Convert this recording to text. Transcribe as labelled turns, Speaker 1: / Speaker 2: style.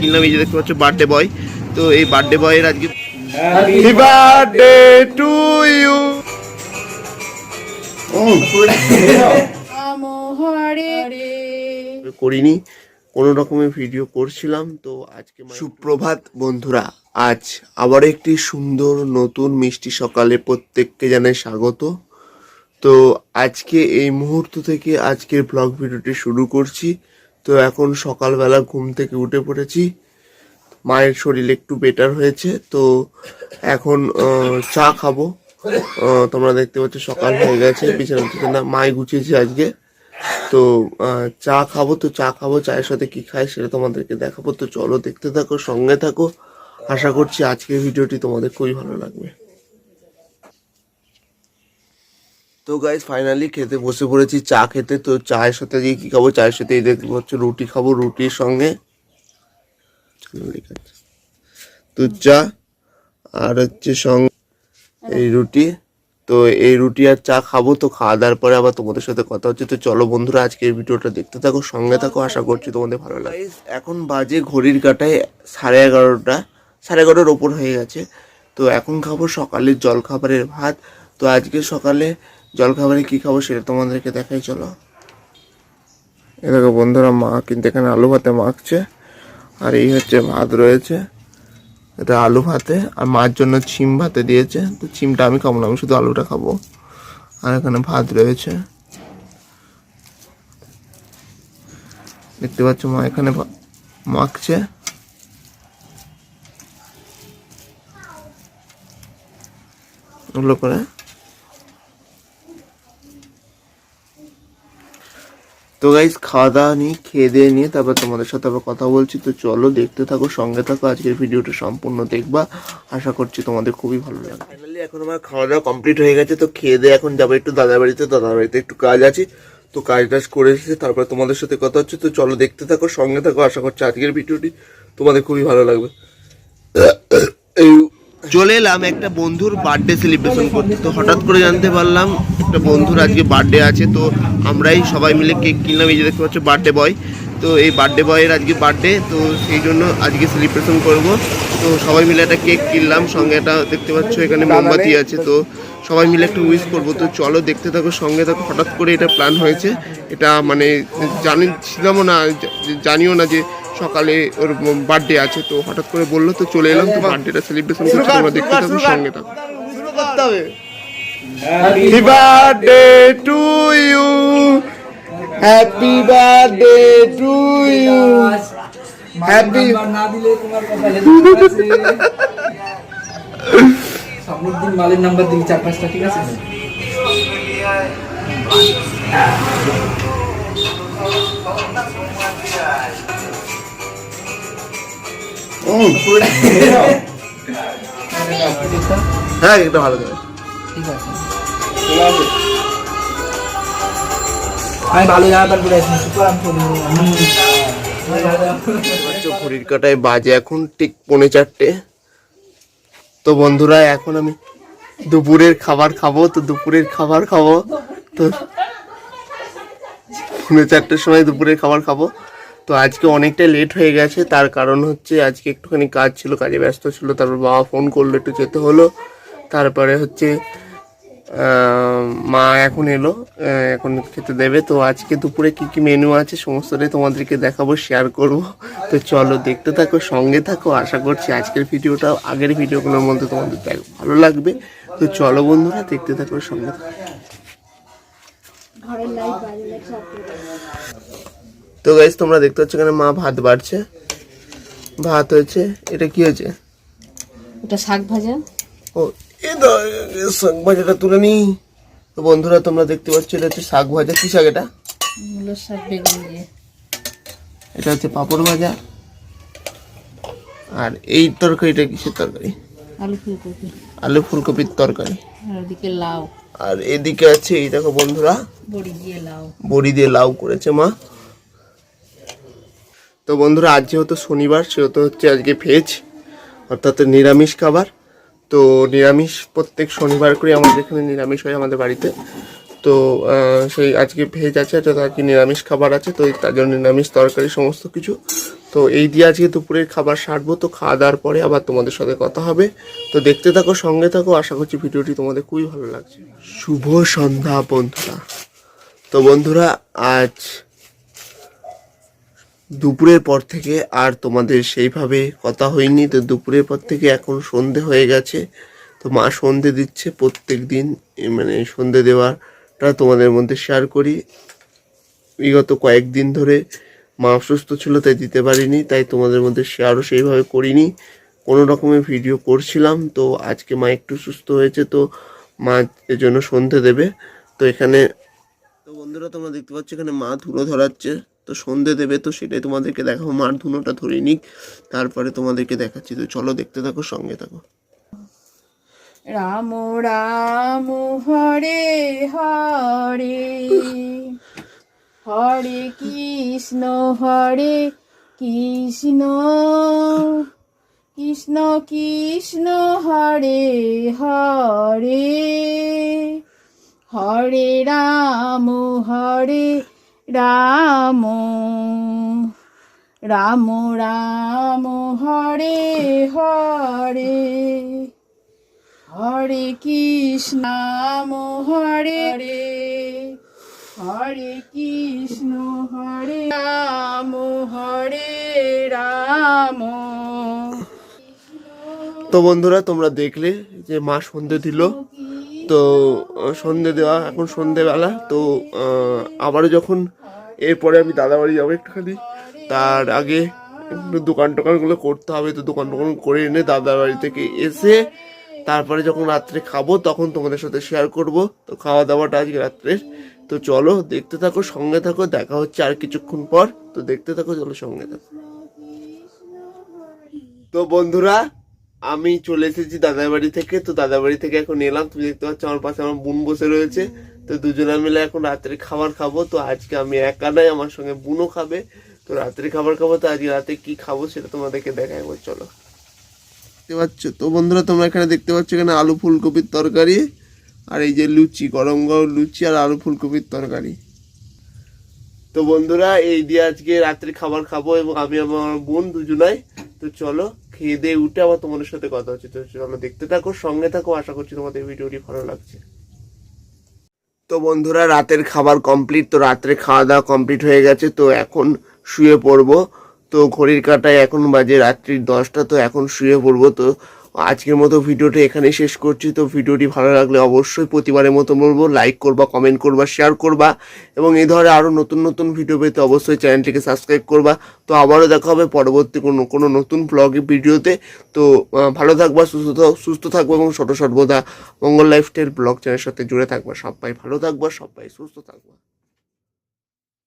Speaker 1: কিনলাম এই যে দেখতে পাচ্ছ বার্থডে বয় তো এই বার্থডে বয় এর আজকে
Speaker 2: হ্যাপি বার্থডে টু ইউ
Speaker 1: করিনি কোন রকমের ভিডিও করছিলাম তো আজকে সুপ্রভাত বন্ধুরা আজ আবার একটি সুন্দর নতুন মিষ্টি সকালে প্রত্যেককে জানাই স্বাগত তো আজকে এই মুহূর্ত থেকে আজকের ব্লগ ভিডিওটি শুরু করছি তো এখন সকালবেলা ঘুম থেকে উঠে পড়েছি মায়ের শরীর একটু বেটার হয়েছে তো এখন চা খাবো তোমরা দেখতে পাচ্ছ সকাল হয়ে গেছে বিছানা না মাই গুছিয়েছি আজকে তো চা খাবো তো চা খাবো চায়ের সাথে কি খায় সেটা তোমাদেরকে দেখাবো তো চলো দেখতে থাকো সঙ্গে থাকো আশা করছি আজকের ভিডিওটি তোমাদের খুবই ভালো লাগবে তো গাইজ ফাইনালি খেতে বসে পড়েছি চা খেতে তো চায়ের সাথে দিয়ে কী খাবো চায়ের সাথে এই দেখতে পাচ্ছ রুটি খাবো রুটির সঙ্গে তো চা আর হচ্ছে সঙ্গে এই রুটি তো এই রুটি আর চা খাবো তো খাওয়া দাওয়ার পরে আবার তোমাদের সাথে কথা হচ্ছে তো চলো বন্ধুরা আজকের ভিডিওটা দেখতে থাকো সঙ্গে থাকো আশা করছি তোমাদের ভালো লাগে এখন বাজে ঘড়ির কাটায় সাড়ে এগারোটা সাড়ে এগারোটার ওপর হয়ে গেছে তো এখন খাবো সকালের জলখাবারের ভাত তো আজকে সকালে জলখাবারে কী খাবো সেটা তোমাদেরকে দেখাই চলো এ দেখো বন্ধুরা মা কিন্তু এখানে আলু ভাতে মাখছে আর এই হচ্ছে ভাত রয়েছে এটা আলু ভাতে আর মার জন্য ছিম ভাতে দিয়েছে তো ছিমটা আমি খাবো না আমি শুধু আলুটা খাবো আর এখানে ভাত রয়েছে দেখতে পাচ্ছ মা এখানে মাখছে ওগুলো করে তো গাইজ খাওয়া দাওয়া নিই খেয়ে দিয়ে নিয়ে তারপর তোমাদের সাথে আবার কথা বলছি তো চলো দেখতে থাকো সঙ্গে থাকো আজকের ভিডিওটা সম্পূর্ণ দেখবা আশা করছি তোমাদের খুবই ভালো লাগবে ফাইনালি এখন আমার খাওয়া দাওয়া কমপ্লিট হয়ে গেছে তো খেয়ে দিয়ে এখন যাবো একটু দাদা বাড়িতে দাদা বাড়িতে একটু কাজ আছে তো কাজ টাজ করে এসেছে তারপরে তোমাদের সাথে কথা হচ্ছে তো চলো দেখতে থাকো সঙ্গে থাকো আশা করছি আজকের ভিডিওটি তোমাদের খুবই ভালো লাগবে এই চলে এলাম একটা বন্ধুর বার্থডে সেলিব্রেশন করতে তো হঠাৎ করে জানতে পারলাম একটা বন্ধুর আজকে বার্থডে আছে তো আমরাই সবাই মিলে কেক কিনলাম এই যে দেখতে পাচ্ছ বার্থডে বয় তো এই বার্থডে বয়ের আজকে বার্থডে তো সেই জন্য আজকে সেলিব্রেশন করব তো সবাই মিলে একটা কেক কিনলাম সঙ্গে একটা দেখতে পাচ্ছ এখানে মোমবাতি আছে তো সবাই মিলে একটু উইশ করবো তো চলো দেখতে থাকো সঙ্গে থাকো হঠাৎ করে এটা প্ল্যান হয়েছে এটা মানে জানিছিলামও না জানিও না যে সকালে ওর বার্থডে আছে তো হঠাৎ করে বললো তো চলে এলাম তো বার্থডেটা সেলিব্রেশন করছি তোমরা দেখতে থাকো সঙ্গে থাকো Happy birthday to you happy birthday to you happy না দিলে তোমার সমুদ্দিন মালের নাম্বার দিবি চার পাঁচটা ঠিক আছে হ্যাঁ একদম হ্যাঁ, ভালো করে ঠিক আছে আমি আচ্ছা, কাটায় বাজে এখন ঠিক পৌনে চারটে তো বন্ধুরা এখন আমি দুপুরের খাবার খাবো তো দুপুরের খাবার খাবো তো পৌনে চারটের সময় দুপুরের খাবার খাবো তো আজকে অনেকটা লেট হয়ে গেছে তার কারণ হচ্ছে আজকে একটুখানি কাজ ছিল কাজে ব্যস্ত ছিল তারপর বাবা ফোন করলো একটু যেতে হলো তারপরে হচ্ছে মা এখন এলো এখন খেতে দেবে তো আজকে দুপুরে কি কি মেনু আছে সমস্তটাই তোমাদেরকে দেখাবো শেয়ার করব তো চলো দেখতে থাকো সঙ্গে থাকো আশা করছি আজকের ভিডিওটা আগের ভিডিওগুলোর মধ্যে তোমাদের ভালো লাগবে তো চলো বন্ধুরা দেখতে থাকো সঙ্গে থাকো তো গাইজ তোমরা দেখতে পাচ্ছ এখানে মা ভাত বাড়ছে ভাত হয়েছে এটা কি হয়েছে
Speaker 2: এটা শাক ভাজা
Speaker 1: ও শাক ভাজাটা তুলে নি তো বন্ধুরা তোমরা দেখতে পাচ্ছ এটা হচ্ছে শাক ভাজা কি শাক এটা এটা হচ্ছে পাঁপড় ভাজা আর এই তরকারিটা কিসের তরকারি আলু ফুলকপির তরকারি
Speaker 2: আর এদিকে লাউ
Speaker 1: আর এদিকে আছে এই দেখো বন্ধুরা লাউ বড়ি দিয়ে লাউ করেছে মা তো বন্ধুরা আজ যেহেতু শনিবার সেহেতু হচ্ছে আজকে ভেজ অর্থাৎ নিরামিষ খাবার তো নিরামিষ প্রত্যেক শনিবার করে আমাদের এখানে নিরামিষ হয় আমাদের বাড়িতে তো সেই আজকে ভেজ আছে তো আর কি নিরামিষ খাবার আছে তো তার জন্য নিরামিষ তরকারি সমস্ত কিছু তো এই দিয়ে আজকে দুপুরের খাবার সারবো তো খাওয়া দাওয়ার পরে আবার তোমাদের সাথে কথা হবে তো দেখতে থাকো সঙ্গে থাকো আশা করছি ভিডিওটি তোমাদের খুবই ভালো লাগছে শুভ সন্ধ্যা বন্ধুরা তো বন্ধুরা আজ দুপুরের পর থেকে আর তোমাদের সেইভাবে কথা হয়নি তো দুপুরের পর থেকে এখন সন্ধে হয়ে গেছে তো মা সন্ধে দিচ্ছে প্রত্যেক দিন মানে সন্ধে দেওয়াটা তোমাদের মধ্যে শেয়ার করি বিগত কয়েকদিন ধরে মা অসুস্থ ছিল তাই দিতে পারিনি তাই তোমাদের মধ্যে শেয়ারও সেইভাবে করিনি কোনো রকমের ভিডিও করছিলাম তো আজকে মা একটু সুস্থ হয়েছে তো মা এর জন্য সন্ধে দেবে তো এখানে তো বন্ধুরা তোমরা দেখতে পাচ্ছ এখানে মা ধুলো ধরাচ্ছে তো সন্ধে দেবে তো সেটাই তোমাদেরকে দেখাবো মার ধুনোটা ধরে নিক তারপরে তোমাদেরকে দেখাচ্ছি তো চলো দেখতে থাকো সঙ্গে থাকো
Speaker 2: রাম রাম হরে হরে হরে কৃষ্ণ হরে কৃষ্ণ কৃষ্ণ কৃষ্ণ হরে হরে হরে রাম হরে রাম রাম রাম হরে হরে হরে কৃষ্ণ হরে রে হরে কৃষ্ণ হরে রাম হরে রাম
Speaker 1: তো বন্ধুরা তোমরা দেখলে যে মা সন্ধে দিল তো সন্ধে দেওয়া এখন সন্ধেবেলা তো আবারও যখন এরপরে আমি দাদাবাড়ি যাবো একটুখানি তার আগে দোকান টোকানগুলো করতে হবে তো দোকান টোকান করে এনে দাদা বাড়ি থেকে এসে তারপরে যখন রাত্রে খাবো তখন তোমাদের সাথে শেয়ার করব তো খাওয়া দাওয়াটা আজকে রাত্রে তো চলো দেখতে থাকো সঙ্গে থাকো দেখা হচ্ছে আর কিছুক্ষণ পর তো দেখতে থাকো চলো সঙ্গে থাকো তো বন্ধুরা আমি চলে এসেছি দাদা বাড়ি থেকে তো দাদা বাড়ি থেকে এখন এলাম তুমি দেখতে পাচ্ছ আমার পাশে আমার বোন বসে রয়েছে তো দুজনে মিলে এখন রাত্রে খাবার খাবো তো আজকে আমি একা নাই আমার সঙ্গে বুনো খাবে তো রাত্রে খাবার খাবো তো আজকে রাতে কি খাবো সেটা তোমাদেরকে দেখাই একবার চলো দেখতে পাচ্ছ তো বন্ধুরা তোমরা এখানে দেখতে পাচ্ছ এখানে আলু ফুলকপির তরকারি আর এই যে লুচি গরম গরম লুচি আর আলু ফুলকপির তরকারি তো বন্ধুরা এই দিয়ে আজকে রাত্রে খাবার খাবো এবং আমি আমার বোন দুজনাই তো চলো খেয়ে দিয়ে উঠে আবার তোমাদের সাথে কথা হচ্ছে তো চলো দেখতে থাকো সঙ্গে থাকো আশা করছি তোমাদের ভিডিওটি ভালো লাগছে তো বন্ধুরা রাতের খাবার কমপ্লিট তো রাত্রে খাওয়া দাওয়া কমপ্লিট হয়ে গেছে তো এখন শুয়ে পড়বো তো ঘড়ির কাঁটায় এখন বাজে রাত্রির দশটা তো এখন শুয়ে পড়বো তো আজকের মতো ভিডিওটি এখানে শেষ করছি তো ভিডিওটি ভালো লাগলে অবশ্যই প্রতিবারের মতো বলবো লাইক করবা কমেন্ট করবা শেয়ার করবা এবং এই ধরনের আরও নতুন নতুন ভিডিও পেতে অবশ্যই চ্যানেলটিকে সাবস্ক্রাইব করবা তো আবারও দেখা হবে পরবর্তী কোনো কোনো নতুন ব্লগে ভিডিওতে তো ভালো থাকবা সুস্থ সুস্থ থাকবো এবং সর্বদা মঙ্গল লাইফস্টাইল ব্লগ চ্যানেলের সাথে জুড়ে থাকবা সবাই ভালো থাকবা সবাই সুস্থ থাকবা